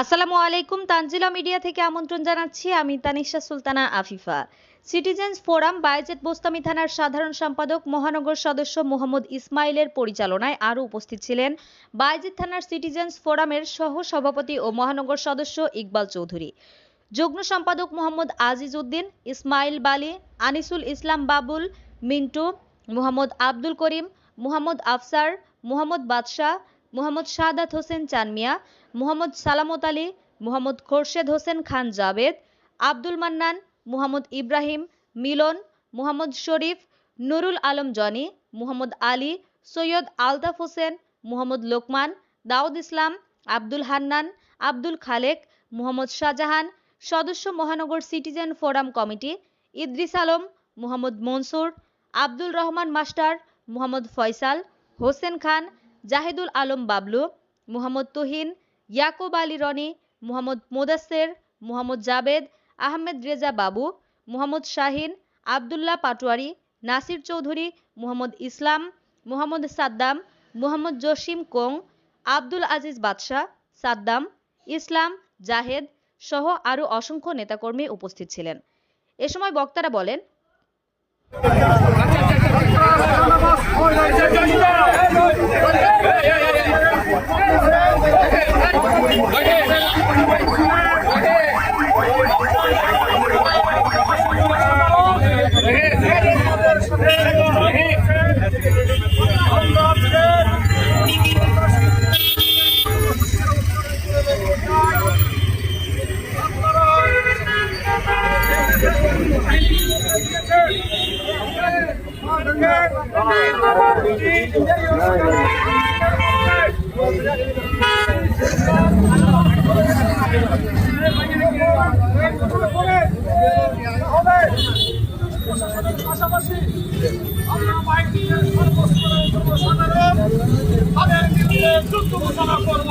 আসসালামু আলাইকুম, তানজিলা মিডিয়া থেকে আমন্ত্রণ জানাচ্ছি আমি তানিশা সুলতানা আফিফা। সিটিজেন্স ফোরাম বায়জেট বোস্তামি থানার সাধারণ সম্পাদক, মহানগর সদস্য মোহাম্মদ ইসমাইলের পরিচালনায় আরও উপস্থিত ছিলেন বায়জেট থানার সিটিজেন্স ফোরামের সহ সভাপতি ও মহানগর সদস্য ইকবাল চৌধুরী। যুগ্ম সম্পাদক মোহাম্মদ আজিজ উদ্দিন, ইসমাইল বালি, আনিসুল ইসলাম বাবুল, মিন্টু, মোহাম্মদ আব্দুল করিম, মোহাম্মদ আফসার মোহাম্মদ বাদশাহ, মোহাম্মদ শাহাদাত হোসেন চানমিয়া, মোহাম্মদ সালামত আলী, মোহাম্মদ খোরশেদ হোসেন খান জাবেদ আব্দুল মান্নান, মোহাম্মদ ইব্রাহিম মিলন, মোহাম্মদ শরীফ, নুরুল আলম জনি, মোহাম্মদ আলী, সৈয়দ আলতাফ হোসেন, মোহাম্মদ লোকমান, দাউদ ইসলাম, আব্দুল হান্নান, আব্দুল খালেক, মোহাম্মদ শাহজাহান, সদস্য মহানগর citizen forum committee, Idris Alam, Mohammad Mansur, Abdul Rahman master, Mohammad Faisal Hossain Khan, Jahidul Alam Bablu, Mohammad Tuhin, Yakub Ali Rony, Mohammad Modasser Mohammad Jabed, Ahmed Reza Babu, Mohammad Shahin, Abdullah Patwari, Nasir Chowdhury, Mohammad Islam, Mohammad Saddam, Mohammad Jasim co, Abdul Aziz Badshah, Saddam, ইসলাম, জাহেদ সহ আরও অসংখ্য নেতাকর্মী উপস্থিত ছিলেন। এ সময় বক্তারা বলেন পাশাপাশি আমরা বাইক নিয়ে সর্বস্তরের জনসাধারণ তাদের বিরুদ্ধে যুদ্ধ ঘোষণা করব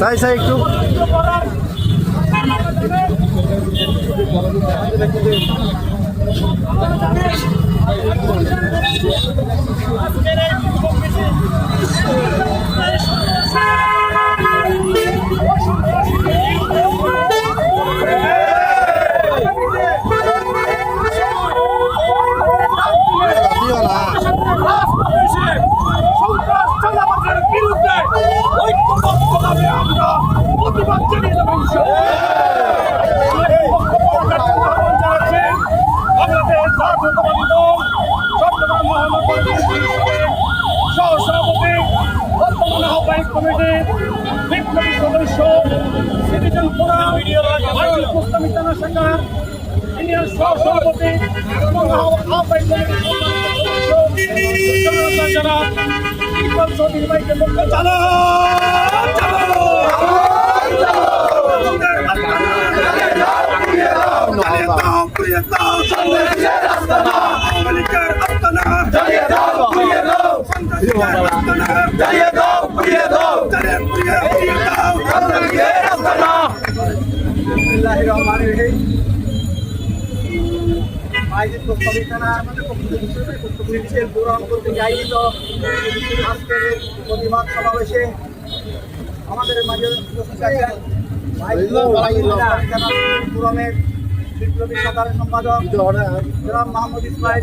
তাই স্যার একটু। দিও না সন্ত্রাস চালাবাজের বিরুদ্ধে ঐক্যবদ্ধভাবে আমরা প্রতিবাদ জানিয়ে দেবো আমাদের জাতীয়তাবাদী দল চট্টগ্রাম মহানগর সহসভাপতি বর্তমান আহ্বায়ক কমিটি বিপ্লবী সদস্য সিটিজেন ফোরাম ইসলামী থানা শাখা আহ্বায়ক কমিটির জনতা যারা ইকবাল চৌধুরী ভাইকে বলতে চালো চালো চালিয়ে দাও পুড়িয়ে দাও আওয়ামী লীগের আস্তানা চালিয়ে পুড়িয়ে প্রতিবাদ আমাদের মাঝে সম্পাদক জনাব মোহাম্মদ ইসমাইল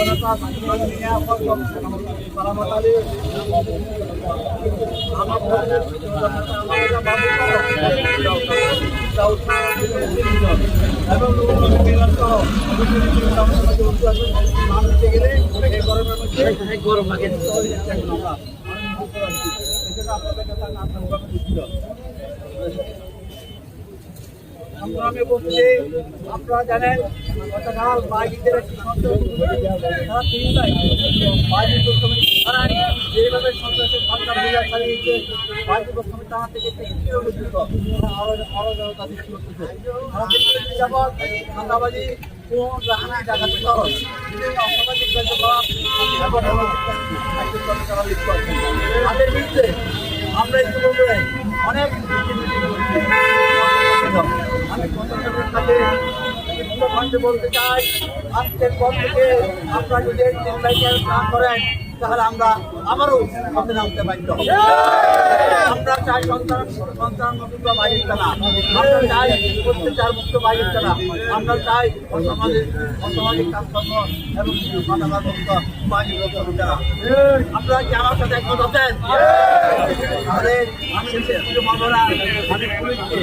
জনাব সৈয়দ আফতাব হোসেন গরম লাগে সংগ্রামে বসছে আপনারা জানেন, গতকাল বাইজিদের একটি যেভাবে সন্ত্রাসের সরকার অভিযান চালিয়েছে বাইজি থানা থেকে বিভিন্ন অসামাজিক কার্যকলাপ আমরা ইতিমধ্যে অনেক বলতে চাই থেকে আপনারা যদি তিন না করেন তাহলে আমরা আবারও সামনে নামতে বাধ্য। আমরা চাই সন্তান সন্তান মুক্ত বাইরের খেলা। আমরা চাই অত্যাচার মুক্ত বাইরের খেলা। আমরা চাই অসামাজিক অসামাজিক কাজকর্ম এবং মানবাধিকার মুক্ত বাইরের খেলা আপনারা কি আমার সাথে একমত আছেন? তাহলে আমি কিছু মামলা আমি পুলিশকে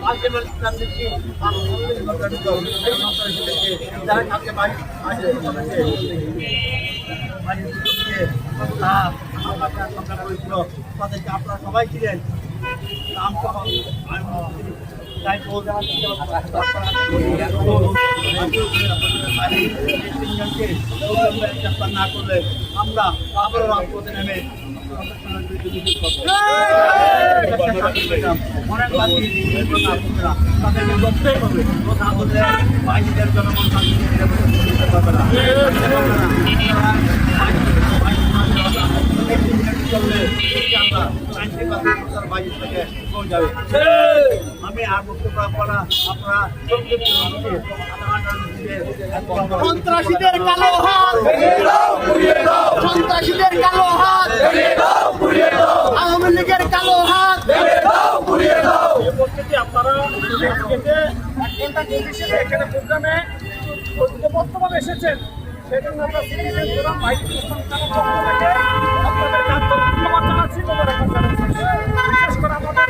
প্রশাসনকে ইসলাম দিচ্ছি। যারা কালকে বাড়ি আসে তাদেরকে না আমরা আবারও রাজপথে নেমে অনেক বাকি তাদেরকে হবে বাইরের জনগণ আমি আর বক্তব্য আপনারা আপনারা সন্ত্রাসীদের কালো হাত। সন্ত্রাসীদের কালো হাত। আওয়ামী লীগের কালো হাত। আপনারা এখানে প্রোগ্রামে বর্তমানে এসেছেন। সেই জন্য আমরা সিটিজেন ফোরাম থেকে আপনাদের কাজ ধন্যবাদ জানাচ্ছি